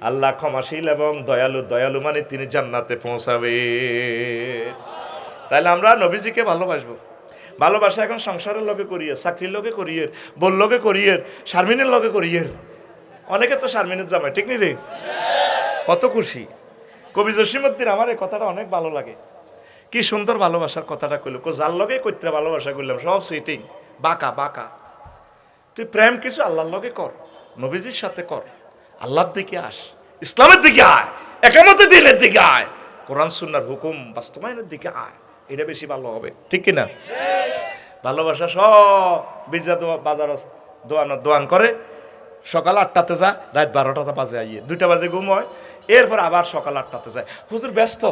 আল্লাহ ক্ষমাশীল এবং দয়ালু দয়ালু মানে তিনি জান্নাতে পৌঁছাবে। তাহলে আমরা নবীজিকে ভালোবাসবো। ভালোবাসা এখন সংসারের লগে করিয়ে, চাকরির লোকে করিয়ে বোর লগে করিয়ে, শারমিনের লগে করিয়ে। অনেকে তো শারমিনের জামাই, ঠিক নি রে? কত খুশি। কবি জসিমুদ্দিন আমার এই কথাটা অনেক ভালো লাগে। কি সুন্দর ভালোবাসার কথাটা কইল। কো, যার লগে কইতে ভালোবাসা করলাম সব সিটিং বাঁকা বাঁকা। তুই প্রেম কিছু আল্লাহর লগে কর, নবীজির সাথে কর। আল্লাহর দিকে আস, ইসলামের দিকে আয় একামতে দিনের দিকে আয়, কোরআন, সুন্নার হুকুম বাস্তবায়নের দিকে আয়। এটা বেশি ভালো হবে, ঠিক কিনা? ভালোবাসা সব বাজার দোয়ান দোয়ান করে, সকাল আটটাতে যায় রাত বারোটাতে বাজে আইয়ে, দুইটা বাজে ঘুম হয়, এরপর আবার সকাল আটটাতে যায়। হুজুর, ব্যস্ত?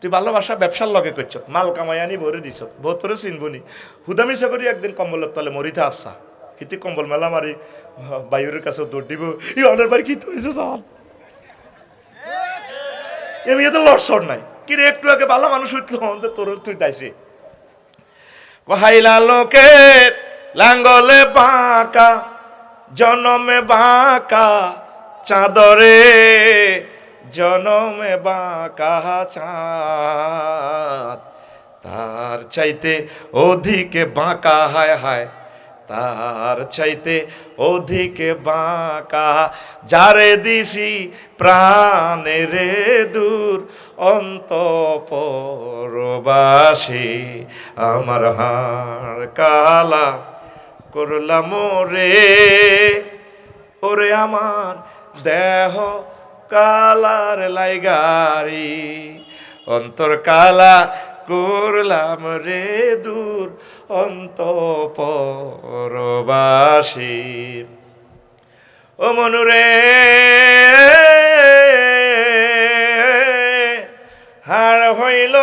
তুই ভালোবাসা ব্যবসার লগে করছ, মাল কামাই আনি ভরে দিছ, বহুত তোরে চিনবনি হুদামিশা করি একদিন কম্বলের তলে মরিতে আসছা। কিন্তু কম্বল মেলা মারি বায়ুরের কাছে দৌড় দিব। ই অনের বাড়ি কি হয়েছে সব এমনি তো লড়সর নাই। কি রে একটু আগে ভালো মানুষ উঠল আমাদের তোর তুই দাইছে কহাইলা লোকের লাঙ্গলে বাঁকা, জনমে বাঁকা চাঁদরে জনমে বাঁকা চাঁদ। তার চাইতে অধিকে বাঁকা হায় হায়। তার চাইতে অধিকে বাঁকা, যারে দিছি প্রাণে রে দূর অন্ত পরবাসী আমার হাড় কালা করলাম রে ওরে আমার দেহ কালার লাইগারি, অন্তর কালা করলাম রে দূর অন্ত পরবাসী ও মনুরে, হাড় হইল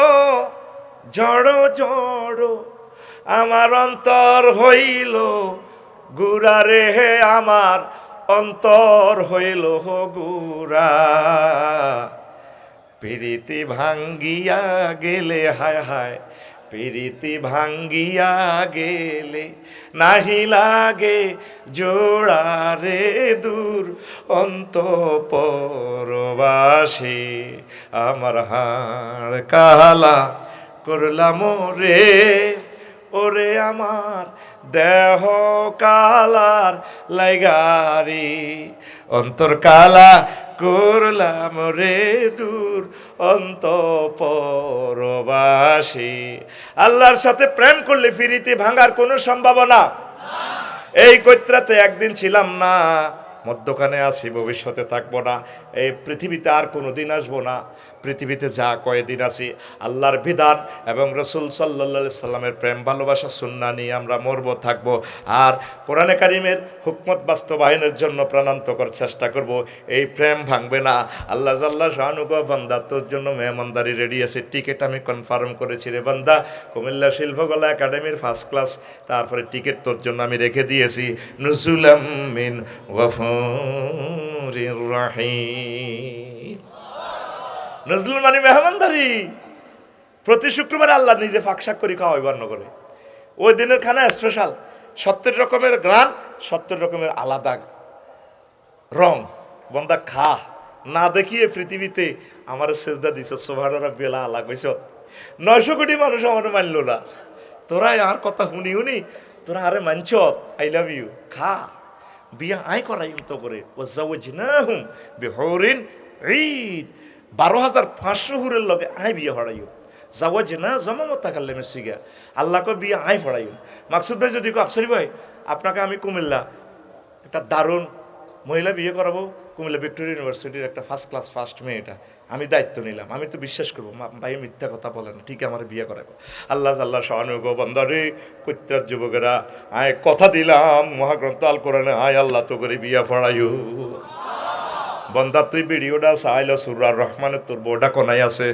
জড় জড়, আমার অন্তর হইল গুড়ারে হে আমার অন্তর হইল গুড়া। প্রীতি ভাঙ্গিয়া গেলে হায় হায় প্রীতি ভাঙ্গিয়া গেলে নাহি লাগে জোড়ারে দূর অন্ত পরবাসী আমার হাড় কালা করলাম রে ওরে আমার দেহ কালার লাইগারি। অন্তর কালা করলাম রে দূর অন্ত পরবাসী আল্লাহর সাথে প্রেম করলে ফিরিতে ভাঙার কোনো সম্ভাবনা? এই কৈত্রাতে একদিন ছিলাম না, মধ্যখানে আছি, ভবিষ্যতে থাকব না, এই পৃথিবীতে আর কোনো দিন আসব না। পৃথিবীতে যা কয়েদিন আছি, আল্লাহর বিধান এবং রসুল সাল্লা সাল্লামের প্রেম, ভালোবাসা, সুন্না নিয়ে আমরা মরব, থাকব। আর কোরআনে কারিমের হুকমত বাস্তবায়নের জন্য প্রাণান্তকর চেষ্টা করব। এই প্রেম ভাঙবে না। আল্লাহ জাল্লাহ শাহানুগ বান্দা, তোর জন্য মেহমানদারি রেডি আছে। টিকিট আমি কনফার্ম করেছি রে বান্দা। কুমিল্লা শিল্পকলা একাডেমির ফার্স্ট ক্লাস তারপরে টিকিট তোর জন্য আমি রেখে দিয়েছি। নজুলাম মিন রাহিম। নজরুল মানে মেহমানদারি। প্রতি শুক্রবার আল্লাহ নিজে ফাঁকশাক করে খাওয়াই বর্ণ করে ওই দিনের খানা স্পেশাল সত্তর রকমের গ্রান, সত্তর রকমের আলাদা রং। বন্দা খা, না দেখিয়ে পৃথিবীতে আমার সেজদা দিছ সোভারা বেলা আলা কইস নয়শো কোটি মানুষ আমার মানল না। তোরা আর কথা শুনি শুনি তোরা আরে মানছ আই লাভ ইউ খা। বিয়া আয় করাই তো করে। ও যাওয়াজ না হুম বেহরিন বারো হাজার পাঁচশো হুরের লগে আয় বিয়ে হরাইও যে না, জমামত থাকালে মেসিগা আল্লাহকে বিয়ে আয় হরাইও মাকসুদ ভাই যদি আফসারি ভাই, আপনাকে আমি কুমিল্লা একটা দারুণ মহিলা বিয়ে করাবো। কুমিল্লা ভিক্টোরিয়া ইউনিভার্সিটির একটা ফার্স্ট ক্লাস ফার্স্ট মেয়েটা আমি দায়িত্ব নিলাম। আমি তো বিশ্বাস করব ভাই মিথ্যা কথা বলেন, ঠিক আমার বিয়ে করাবো। আল্লাহ আল্লাহ সহানুগ বন্দরে, কৈত্রার যুবকেরা, আয় কথা দিলাম, মহাগ্রন্থ আল কোরআনে, আয় আল্লাহ তো করে বিয়া ফড়াইও বন্দা তুই ভিডিওটা চাইল সুরার রহমানের তোর বোর্ডা কোনাই আছে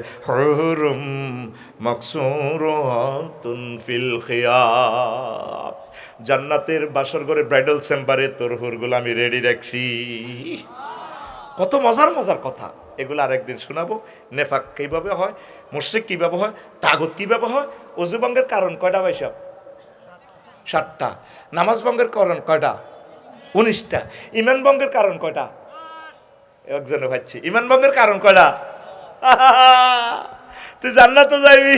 জান্নাতের বাসর ঘরে ব্রাইডাল চেম্বারে তোর হুরগুলো আমি রেডি রাখছি। কত মজার মজার কথা। এগুলো আরেকদিন শোনাবো। নেফাক কীভাবে হয় মুর্শিক কীভাবে হয়, তাগত কীভাবে হয় অজুবঙ্গের কারণ কয়টা ভাইসব সাতটা। নামাজ ভঙ্গের কারণ কয়টা? উনিশটা। ইমান ভঙ্গের কারণ কয়টা? একজনে ভাবছি, ইমান ভঙ্গের কারণ কয়টা তুই জান্নাত যাইবি।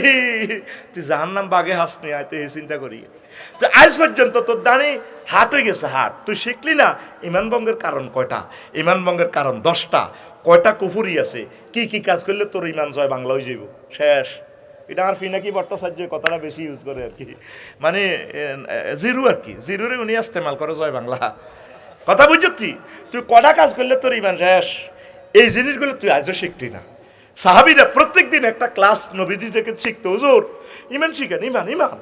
তুই জাহান্নাম বাগে হাসনি আয় তুই চিন্তা করি। তো আজ পর্যন্ত তোর দাঁড়ি হাট হয়ে গেছে, হাট। তুই শিখলি না ইমান ভঙ্গের কারণ কয়টা? ইমান ভঙ্গের কারণ দশটা। কয়টা কুফুরি আছে? কি কি কাজ করলে তোর ইমান জয় বাংলা হয়ে যাইব? শেষ। এটা আর ফিনাকি ভট্টাচার্য কথাটা বেশি ইউজ করে আর কি। মানে জিরু আর কি। জিরুরে উনি ইস্তেমাল করে জয় বাংলা। কথা বুঝছি তুই কটা কাজ করলে তোর ইমান শেষ? এই জিনিসগুলো তুই আজও শিখলি না। সাহাবিরা প্রত্যেক দিন একটা ক্লাস নবীদি থেকে শিখতো, হুজুর, ইমান শিখেন, ইমান ইমান।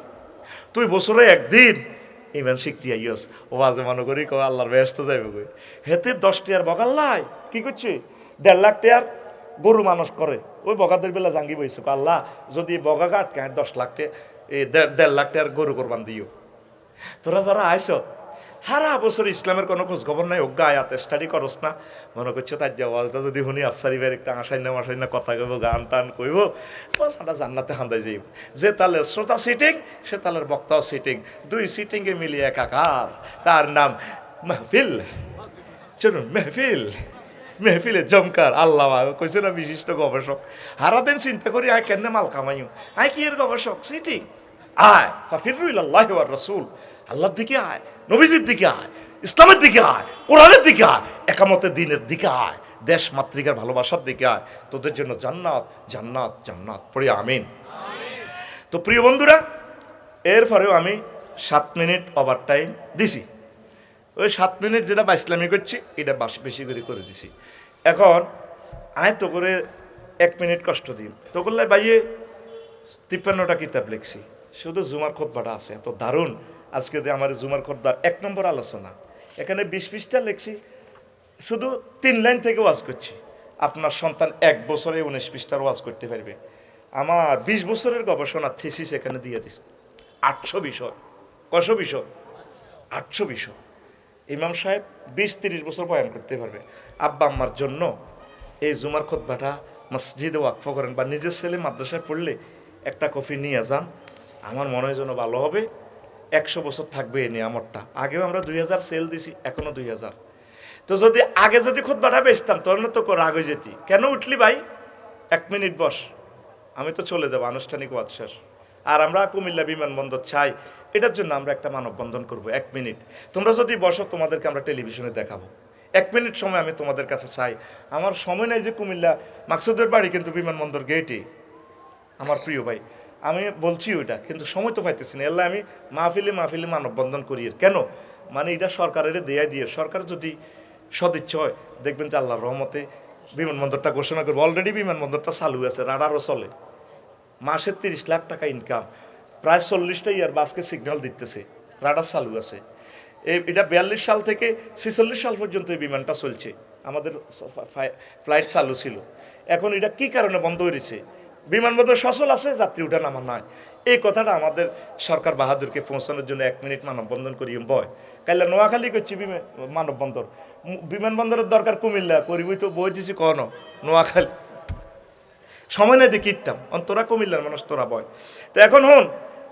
তুই বছরে একদিন ইমান শিখতে আইয়স। ও আজে মনে করি কো আল্লাহর ব্যস্ত যাইবে কই। হেতে দশ টিয়ার বগাল নাই। কি করছে? দেড় লাখ টিয়ার গরু মানুষ করে। ওই বগাদের বেলা জাঙ্গি বইছে আল্লাহ, যদি বগা কাট কায় দশ লাখ টে এই দেড় লাখ টিয়ার গরু কোরবান দিও। তোরা যারা আইস সারা বছর ইসলামের কোনো খোঁজ খবর নাই। অজ্ঞা আয়াত স্টাডি করস না। মনে করছ তার যে ওয়াজটা যদি শুনি আফসারি বের একটা আসাই না মাসাই না কথা কইব, গান টান কইব সাদা জান্নাতে হান্দাই যাইব। যে তালের শ্রোতা সিটিং সে তালের বক্তাও সিটিং দুই সিটিংয়ে মিলিয়ে একাকার। তার নাম মাহফিল। চলুন, মেহফিল। মেহফিলে জমকার আল্লাহ। কইছে না বিশিষ্ট গবেষক। হারাদিন চিন্তা করি, আয় কেন মাল কামাইও? আয় কি এর গবেষক? সিটি আয়। ফাফিরুল আল্লাহ রসুল। আল্লাহর দিকে আয়, নবীজির দিকে আয়, ইসলামের দিকে আয়, কোরআনের দিকে আয়, একামতের দিনের দিকে আয়, দেশ মাতৃকার ভালোবাসার দিকে আয়। তোদের জন্য জান্নাত জান্নাত জান্নাত। পড়ি আমিন। তো প্রিয় বন্ধুরা, এরপরেও আমি সাত মিনিট ওভার টাইম দিছি। ওই সাত মিনিট যেটা বাইসলামি করছি, এটা বাস- বেশি করে করে দিছি। এখন আয় তো করে এক মিনিট কষ্ট দিই তো করলে বাইয়ে তিপ্পান্নটা কিতাব লিখছি। শুধু জুমার খোদবাটা আছে, এত দারুণ। আজকে যে আমার জুমার খোদবার, এক নম্বর আলোচনা। এখানে বিশ পৃষ্ঠা লিখছি, শুধু তিন লাইন থেকে ওয়াজ করছি। আপনার সন্তান এক বছরে উনিশ পৃষ্ঠার ওয়াজ করতে পারবে। আমার বিশ বছরের গবেষণা থিসিস এখানে দিয়ে দিস আটশো বিষয়। কশো বিষয়? আটশো বিষয়। ইমাম সাহেব বিশ তিরিশ বছর বয়ান করতে পারবে। আব্বা আম্মার জন্য এই জুমার খোদবাটা মসজিদে ওয়াকফ করেন বা নিজের ছেলে মাদ্রাসায় পড়লে একটা কফি নিয়ে যান আমার মনে হয় যেন ভালো হবে। একশো বছর থাকবে এই নিয়ামতটা। আগেও আমরা দুই হাজার সেল দিছি এখনও দুই হাজার। তো যদি আগে যদি খোদবাটা বেচতাম তোর তো রাগ হয়ে যেতি। কেন উঠলি ভাই? এক মিনিট বস। আমি তো চলে যাব, আনুষ্ঠানিক শেষ। আর আমরা কুমিল্লা বিমানবন্দর চাই। এটার জন্য আমরা একটা মানববন্ধন করব, এক মিনিট। তোমরা যদি বসো, তোমাদেরকে আমরা টেলিভিশনে দেখাবো। এক মিনিট সময় আমি তোমাদের কাছে চাই। আমার সময় নাই যে কুমিল্লা, মাকসুদের বাড়ি কিন্তু বিমানবন্দর গেটে আমার প্রিয় ভাই আমি বলছি ওইটা, কিন্তু সময় তো পাইতেছি না। এল্লা আমি মাহফিলে মাহফিলে মানববন্ধন করি। কেন? মানে এটা সরকারের দেয়া দিয়ে। সরকার যদি সদিচ্ছ হয়, দেখবেন যে আল্লাহর রহমতে বিমানবন্দরটা ঘোষণা করবে। অলরেডি বিমানবন্দরটা চালু আছে, রাডারও চলে। মাসে তিরিশ লাখ টাকা ইনকাম প্রায় চল্লিশটা ইয়ার বাসকে সিগন্যাল দিতেছে, রাডার চালু আছে। এটা বিয়াল্লিশ সাল থেকে ছেচল্লিশ সাল পর্যন্ত এই বিমানটা চলছে। আমাদের ফ্লাইট চালু ছিল। এখন এটা কি কারণে বন্ধ হয়েছে? বিমানবন্দর সচল আছে, যাত্রী উঠা নামা নয় এই কথাটা আমাদের সরকার বাহাদুরকে পৌঁছানোর জন্য এক মিনিট মানববন্ধন করি বয়। কাইলে নোয়াখালী করছি মানববন্দর বিমানবন্দরের দরকার কুমিল্লা, করিবই তো বই দিছি কখনো, নোয়াখালী। সময় নাই দেখি ইতাম তোরা কুমিল্লার মানুষ, তোরা বয়। তো এখন হন,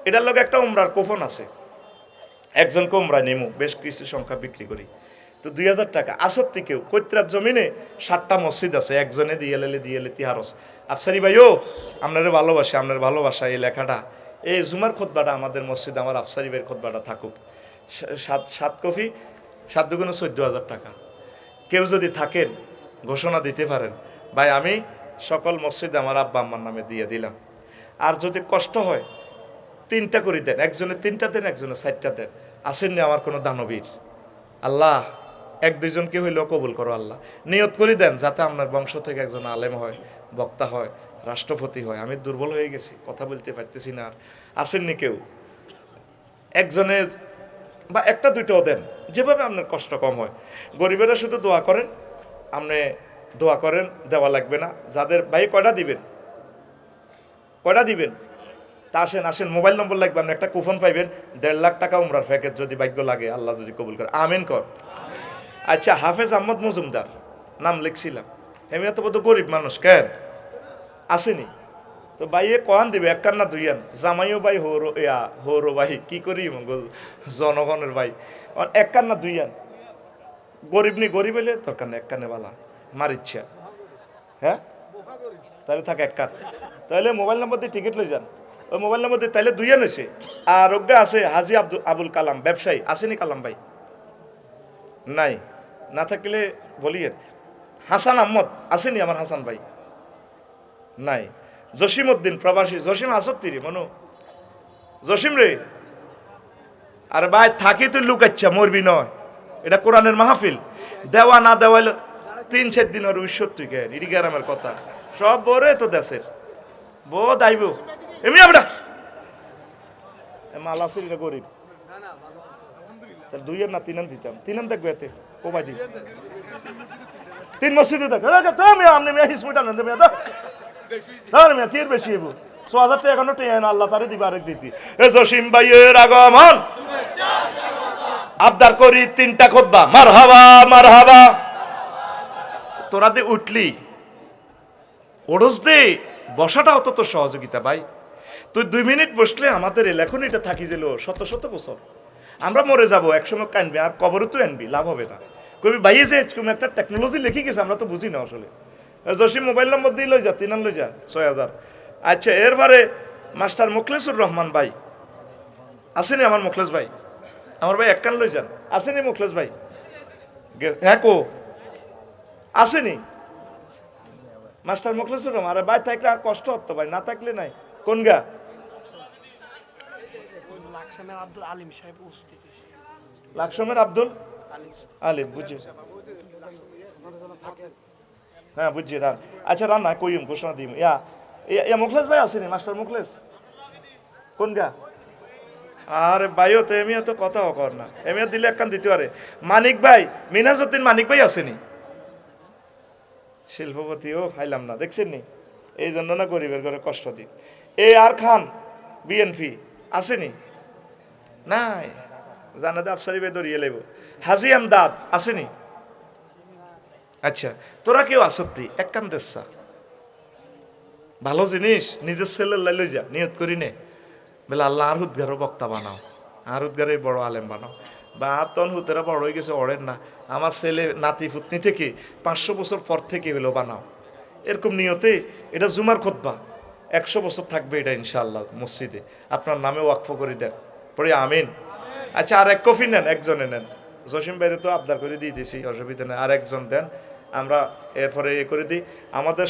এটার লগে একটা উমরার কোপন আছে। একজন কোমরা নেমু, বেশ কিছু সংখ্যা বিক্রি করি। তো দুই হাজার টাকা। আসর থেকেও কৈত্রার জমিনে সাতটা মসজিদ আছে, একজনে দিয়ে লেলে দিয়ে লে তিহারস। আফসারি ভাই, ও, আপনার ভালোবাসে, আপনার ভালোবাসা এই লেখাটা। এই জুমার খোদবাটা আমাদের মসজিদ, আমার আফসারি ভাইয়ের খোদবাটা থাকুক। সাত সাত কফি, সাত দুগুণে চোদ্দ হাজার টাকা। কেউ যদি থাকেন, ঘোষণা দিতে পারেন। ভাই, আমি সকল মসজিদ আমার আব্বা আম্মার নামে দিয়ে দিলাম। আর যদি কষ্ট হয়, তিনটা করে দেন। একজনে তিনটা দেন, একজনে চারটা দেন। আসেননি আমার কোনো দানবীর। আল্লাহ এক দুইজনকে হইলেও কবুল করো আল্লাহ। নিয়ত করে দেন যাতে আপনার বংশ থেকে একজন আলেম হয়, বক্তা হয়, রাষ্ট্রপতি হয়। আমি দুর্বল হয়ে গেছি, কথা বলতে পারতেছি না আর। আসেননি কেউ? একজনে বা একটা দুইটাও দেন, যেভাবে আপনার কষ্ট কম হয়। গরিবেরা শুধু দোয়া করেন, আপনি দোয়া করেন, দেওয়া লাগবে না। যাদের ভাই কয়টা দিবেন? কয়টা দিবেন? তা আসেন আসেন, মোবাইল নম্বর লাগবে, আপনি একটা কুপন পাইবেন, দেড় লাখ টাকা উমরার প্যাকেজ যদি ভাগ্য লাগে, আল্লাহ যদি কবুল করে। আমিন কর। আচ্ছা হাফেজ আহমদ মজুমদার, নাম লিখছিলাম। এমনি তো বোধ গরিব মানুষ, কেন? আসেনি। তো বাইয়ে কহান দিবে, এক কান্না দুইয়ান জামাইও ভাই, হৌরো ইয়া, হৌরো ভাই, কি করি মঙ্গল জনগণের ভাই। এক কান্না দুইয়ান গরিব নি গরিব এলে দরকার নেই এক কানে বালা, মার ইচ্ছা। হ্যাঁ? তাহলে থাক এক কান। তাহলে মোবাইল নম্বর দিয়ে টিকিট লই যান। ওই মোবাইল নম্বর দিয়ে তাহলে দুইয়ে নইছে আর অজ্ঞা আছে হাজি আব্দুল আবুল কালাম, ব্যবসায়ী। আসেনি কালাম ভাই? নাই। না থাকলে বলিয়েন। হাসান আহমদ আসেনি আমার হাসান ভাই? নাই। জসিম উদ্দিন প্রবাসী জসিম আসত্তিরি মনু। জসিম রে আর ভাই থাকি তুই লুকাচ্ছা মরবি নয় এটা কোরআনের মাহফিল। দেওয়া না দেওয়াইল তিন চার দিন ওর উৎসব তুই কে ইডি গ্রামের কথা। সব বরে তো দেশের বো দাইব এমনি আমরা এটা গরিব দুই দুইয়ের না তিনান দিতাম তিনান দেখবে এতে দিই। তিন মসজিদে তো আমনে মিয়া হিসমিটা না মিয়া দা হ্যাঁ মিয়া, কি বেশি ছ হাজার টাকা এখনও আল্লাহ তারে দিবা আরেক দিতি। এ জসিম ভাইয়ের আগমন। আবদার করি তিনটা খোদবা মার হাবা মার হাবা তোরা দে উঠলি। ওরস দে, বসাটা অত তো সহযোগিতা ভাই। তুই দুই মিনিট বসলে আমাদের এলাখন এটা থাকি যেল শত শত বছর। আমরা মরে যাব, একসময় কানবি, আর কবরে তুই আনবি, লাভ হবে না। কবি ভাইয়ে যে তুমি একটা টেকনোলজি লিখে গেছে আমরা তো বুঝি না আসলে। জসিম মোবাইল নম্বর দিয়ে লই যা তিনান লই যা ছয় হাজার আচ্ছা এরবারে মাস্টার মুখলেসুর রহমান ভাই। আসেনি আমার মুখলেস ভাই? আমার ভাই একখান লই যান। আসেনি মুখলেস ভাই? হ্যাঁ কো? আসেনি? মাস্টার মুখলেসুর রহমান আরে ভাই থাকলে আর কষ্ট হতো ভাই না থাকলে নাই। কোন গা? লাকসামের আব্দুল? বুঝছি হ্যাঁ বুঝছি রান। আচ্ছা রান না, কইম, ঘোষণা দিম। ইয়া, ইয়া- ভাই আসেনি মাস্টার মুখলেস? কোন গা? আরে ভাইও তো এমিয়া তো কথাও কর না। এমিয়া দিলে একখান দিতে পারে। মানিক ভাই, মিনাজউদ্দিন মানিক ভাই আসেনি শিল্পপতিও ফাইলাম না, দেখছেন নি? এই জন্য না গরিবের ঘরে কষ্ট দিই। এ আর খান, বিএনপি আসেনি নাই। জানাতে আফসারি ভাই দরিয়ে লেব হাজি আমদাদ আসেনি? আচ্ছা তোরা কেউ আসত্তি? এক কান দেশা ভালো জিনিস, নিজের ছেলের লাই লই যা নিয়ত করি নে। বলে, আল্লাহ, আর হুদগারও বক্তা বানাও। আর হুদগারে বড় আলেম বানাও। বা তন হুতেরা বড় হয়ে গেছে অড়েন না। আমার ছেলে, নাতি, ফুতনি থেকে পাঁচশো বছর পর থেকে হইল বানাও। এরকম নিয়তে এটা জুমার খোদবা। একশো বছর থাকবে এটা, ইনশাআল্লাহ, মসজিদে। আপনার নামে ওয়াকফ করে দেন। পরে আমিন। আচ্ছা আর এক কফি নেন, একজনে নেন। জসিম বাইরে তো আবদার করে দিয়ে দিয়েছি অসুবিধা নেই। আরেকজন দেন, আমরা এরপরে এ করে দিই। আমাদের